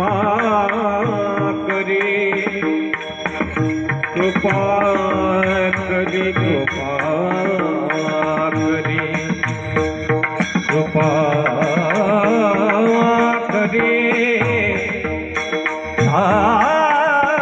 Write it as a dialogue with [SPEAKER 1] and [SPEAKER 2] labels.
[SPEAKER 1] કૃપા કરી કૃપા કરી કૃપા